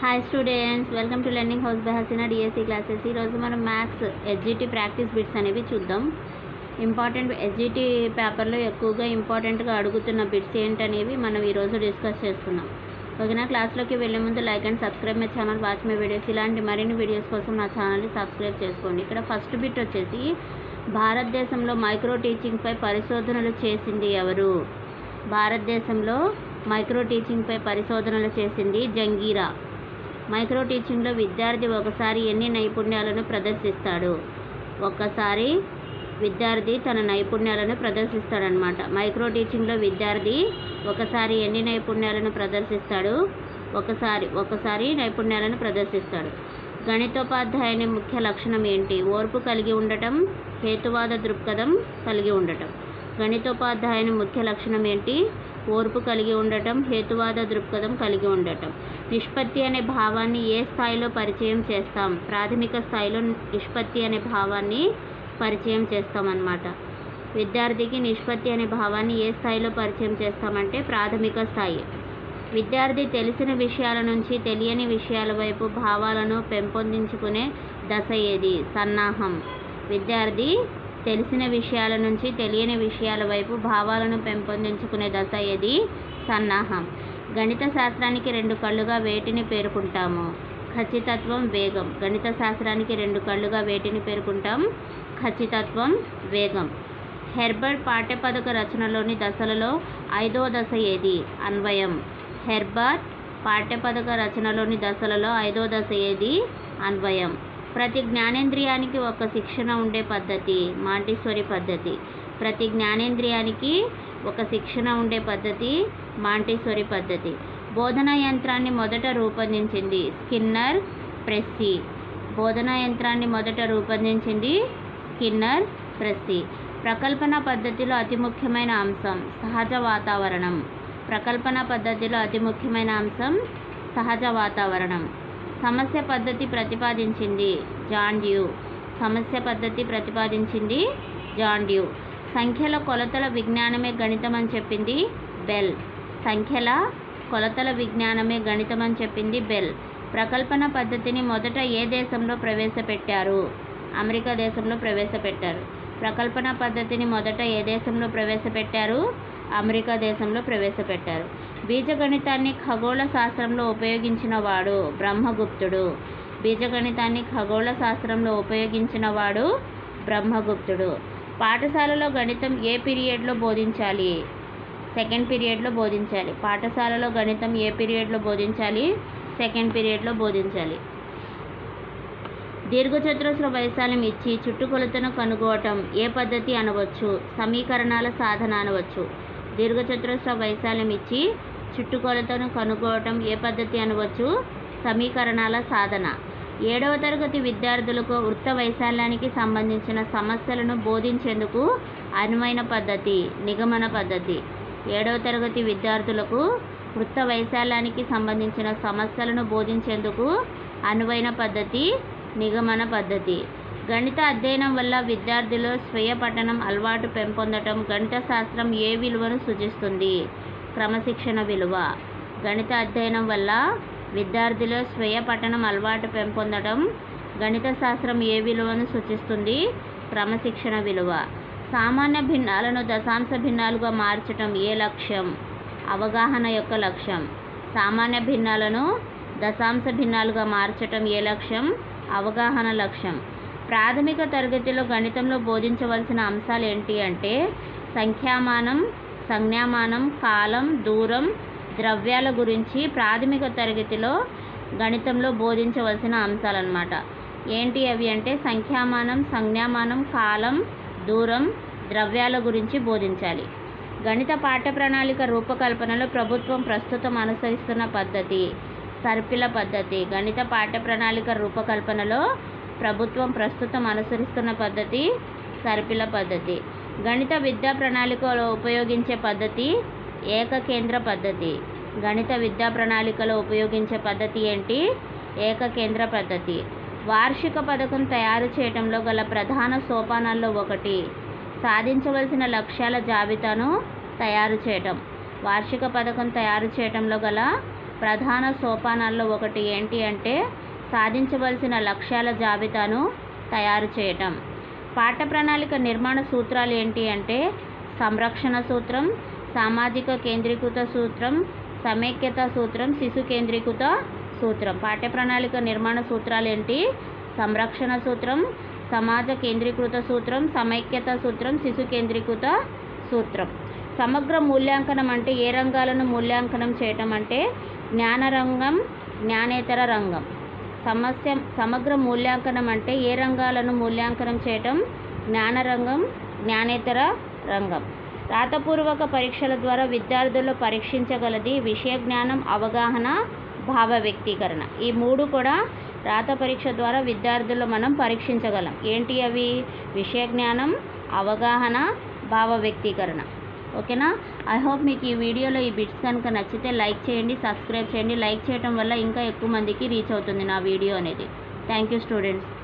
Hi students welcome to learning house by Haseena DSC classes ఈరోజు మనం maths SGT practice bits అనేవి చూద్దాం. Important SGT పేపర్లో ఎక్కువగా ఇంపార్టెంట్గా అడుగుతున్న బిట్స్ ఏంటనేవి మనం ఈరోజు డిస్కస్ చేసుకున్నాం ఓకేనా? క్లాస్లోకి వెళ్ళే ముందు like and subscribe my channel watch my videos ఇలాంటి మరిన్ని వీడియోస్ కోసం నా ఛానల్ని సబ్స్క్రైబ్ చేసుకోండి. ఇక్కడ ఫస్ట్ బిట్ వచ్చేసి భారతదేశంలో మైక్రో టీచింగ్పై పరిశోధనలు చేసింది ఎవరు? భారతదేశంలో మైక్రో టీచింగ్పై పరిశోధనలు చేసింది జంగీరా. మైక్రో టీచింగ్లో విద్యార్థి ఒకసారి ఎన్ని నైపుణ్యాలను ప్రదర్శిస్తాడు? ఒక్కసారి విద్యార్థి తన నైపుణ్యాలను ప్రదర్శిస్తాడనమాట మైక్రో టీచింగ్లో విద్యార్థి ఒకసారి ఎన్ని నైపుణ్యాలను ప్రదర్శిస్తాడు? ఒకసారి ఒకసారి నైపుణ్యాలను ప్రదర్శిస్తాడు. గణితోపాధ్యాయుని ముఖ్య లక్షణం ఏంటి? ఓర్పు కలిగి ఉండటం హేతువాద దృక్పథం కలిగి ఉండటం. గణితోపాధ్యాయుని ముఖ్య లక్షణం ఏంటి? ఓర్పు కలిగి ఉండటం హేతువాద దృక్పథం కలిగి ఉండటం. నిష్పత్తి అనే భావాన్ని ఏ స్థాయిలో పరిచయం చేస్తాం? ప్రాథమిక స్థాయిలో నిష్పత్తి అనే భావాన్ని పరిచయం చేస్తామన్నమాట. విద్యార్థికి నిష్పత్తి అనే భావాన్ని ఏ స్థాయిలో పరిచయం చేస్తామంటే ప్రాథమిక స్థాయి. విద్యార్థి తెలిసిన విషయాల నుంచి తెలియని విషయాల వైపు భావాలను పెంపొందించుకునే దశ ఏది? సన్నాహం. విద్యార్థి తెలిసిన విషయాల నుంచి తెలియని విషయాల వైపు భావాలను పెంపొందించుకునే దశ ఏది? సన్నాహం. గణిత శాస్త్రానికి రెండు కళ్ళుగా వేటిని పేర్కొంటాము? ఖచ్చితత్వం వేగం. గణిత శాస్త్రానికి రెండు కళ్ళుగా వేటిని పేర్కొంటాం? ఖచ్చితత్వం వేగం. హెర్బర్ట్ పాఠ్యపథక రచనలోని దశలలో ఐదో దశ ఏది? అన్వయం. హెర్బర్ట్ పాఠ్యపథక రచనలోని దశలలో ఐదో దశ ఏది? అన్వయం. ప్రతి జ్ఞానేంద్రియానికి ఒక శిక్షణ ఉండే పద్ధతి మాంటిస్వరి పద్ధతి. ప్రతి జ్ఞానేంద్రియానికి ఒక శిక్షణ ఉండే పద్ధతి మాంటిస్వరి పద్ధతి. బోధనా యంత్రాన్ని మొదట రూపొందించింది స్కిన్నర్ ప్రెస్సీ. బోధనా యంత్రాన్ని మొదట రూపొందించింది స్కిన్నర్ ప్రెస్సీ. ప్రకల్పన పద్ధతిలో అతి ముఖ్యమైన అంశం సహజ వాతావరణం. ప్రకల్పన పద్ధతిలో అతి ముఖ్యమైన అంశం సహజ వాతావరణం. సమస్య పద్ధతి ప్రతిపాదించింది జాన్ డ్యూ సమస్య పద్ధతి ప్రతిపాదించింది జాన్ డ్యూ సంఖ్యల కొలతల విజ్ఞానమే గణితం అని చెప్పింది బెల్. సంఖ్యల కొలతల విజ్ఞానమే గణితం అని చెప్పింది బెల్. ప్రకల్పన పద్ధతిని మొదట ఏ దేశంలో ప్రవేశపెట్టారు? అమెరికా దేశంలో ప్రవేశపెట్టారు. ప్రకల్పన పద్ధతిని మొదట ఏ దేశంలో ప్రవేశపెట్టారు? అమెరికా దేశంలో ప్రవేశపెట్టారు. బీజగణితాన్ని ఖగోళ శాస్త్రంలో ఉపయోగించిన వాడు బ్రహ్మగుప్తుడు. బీజగణితాన్ని ఖగోళ శాస్త్రంలో ఉపయోగించిన వాడు బ్రహ్మగుప్తుడు. పాఠశాలలో గణితం ఏ పీరియడ్లో బోధించాలి? సెకండ్ పీరియడ్లో బోధించాలి. పాఠశాలలో గణితం ఏ పీరియడ్లో బోధించాలి? సెకండ్ పీరియడ్లో బోధించాలి. దీర్ఘచతురస్ర వైశాల్యం ఇచ్చి చుట్టుకొలతను కనుగోవటం ఏ పద్ధతి అనవచ్చు? సమీకరణాల సాధన అనవచ్చు. దీర్ఘచతురస్ర వైశాల్యం ఇచ్చి చుట్టుకొలతను కనుక్కోవటం ఏ పద్ధతి అనవచ్చు? సమీకరణాల సాధన. ఏడవ తరగతి విద్యార్థులకు వృత్త వైశాల్యానికి సంబంధించిన సమస్యలను బోధించేందుకు అనువైన పద్ధతి నిగమన పద్ధతి. ఏడవ తరగతి విద్యార్థులకు వృత్త వైశాల్యానికి సంబంధించిన సమస్యలను బోధించేందుకు అనువైన పద్ధతి నిగమన పద్ధతి. గణిత అధ్యయనం వల్ల విద్యార్థులు స్వీయ పఠనం అలవాటు పెంపొందటం గణిత శాస్త్రం ఏ విలువను సూచిస్తుంది? క్రమశిక్షణ విలువ. గణిత అధ్యయనం వల్ల విద్యార్థులు స్వీయ పఠనం అలవాటు పెంపొందడం గణిత శాస్త్రం ఏ విలువను సూచిస్తుంది? క్రమశిక్షణ విలువ. సామాన్య భిన్నాలను దశాంశ భిన్నాలుగా మార్చటం ఏ లక్ష్యం? అవగాహన యొక్క లక్ష్యం. సామాన్య భిన్నాలను దశాంశ భిన్నాలుగా మార్చటం ఏ లక్ష్యం? అవగాహన లక్ష్యం. ప్రాథమిక తరగతిలో గణితంలో బోధించవలసిన అంశాలు ఏంటి అంటే సంఖ్యామానం సంజ్ఞామానం కాలం దూరం ద్రవ్యాల గురించి ప్రాథమిక తరగతిలో గణితంలో బోధించవలసిన అంశాలన్నమాట. ఏంటి అవి అంటే సంఖ్యామానం సంజ్ఞామానం కాలం దూరం ద్రవ్యాల గురించి బోధించాలి. గణిత పాఠ్య ప్రణాళిక రూపకల్పనలో ప్రభుత్వం ప్రస్తుతం అనుసరిస్తున్న పద్ధతి సర్పిల పద్ధతి. గణిత పాఠ్య ప్రణాళిక రూపకల్పనలో ప్రభుత్వం ప్రస్తుతం అనుసరిస్తున్న పద్ధతి సర్పిల పద్ధతి. గణిత విద్యా ప్రణాళికలో ఉపయోగించే పద్ధతి ఏకకేంద్ర పద్ధతి. గణిత విద్యా ప్రణాళికలో ఉపయోగించే పద్ధతి ఏంటి? ఏకకేంద్ర పద్ధతి. వార్షిక పథకం తయారు చేయడంలో గల ప్రధాన సోపానాల్లో ఒకటి. సాధించవలసిన లక్ష్యాల జాబితాను తయారు చేయటం. వార్షిక పథకం తయారు చేయటంలో గల ప్రధాన సోపానాల్లో ఒకటి ఏంటి అంటే సాధించవలసిన లక్ష్యాల జాబితాను తయారు చేయటం. పాఠ్య ప్రణాళిక నిర్మాణ సూత్రాలు ఏంటి అంటే సంరక్షణ సూత్రం సామాజిక కేంద్రీకృత సూత్రం సమైక్యత సూత్రం శిశు కేంద్రీకృత సూత్రం. పాఠ్య ప్రణాళిక నిర్మాణ సూత్రాలు ఏంటి? సంరక్షణ సూత్రం సమాజ కేంద్రీకృత సూత్రం సమైక్యత సూత్రం శిశు కేంద్రీకృత సూత్రం. సమగ్ర మూల్యాంకనం అంటే ఏ రంగాలను మూల్యాంకనం చేయటం అంటే జ్ఞాన రంగం జ్ఞానేతర రంగం. సమస్య సమగ్ర మూల్యాంకనం అంటే ఏ రంగాలను మూల్యాంకనం చేయటం? జ్ఞానరంగం జ్ఞానేతర రంగం. రాతపూర్వక పరీక్షల ద్వారా విద్యార్థులు పరీక్షించగలది విషయ జ్ఞానం అవగాహన భావ వ్యక్తీకరణ. ఈ మూడు కూడా రాత పరీక్ష ద్వారా విద్యార్థుల్లో మనం పరీక్షించగలం. ఏంటి అవి? విషయ జ్ఞానం అవగాహన భావ వ్యక్తీకరణ. ఓకేనా? ఐ హోప్ మీకు ఈ వీడియోలో ఈ బిట్స్ కనుక నచ్చితే లైక్ చేయండి సబ్స్క్రైబ్ చేయండి. లైక్ చేయడం వల్ల ఇంకా ఎక్కువ మందికి రీచ్ అవుతుంది నా వీడియో అనేది. Thank you students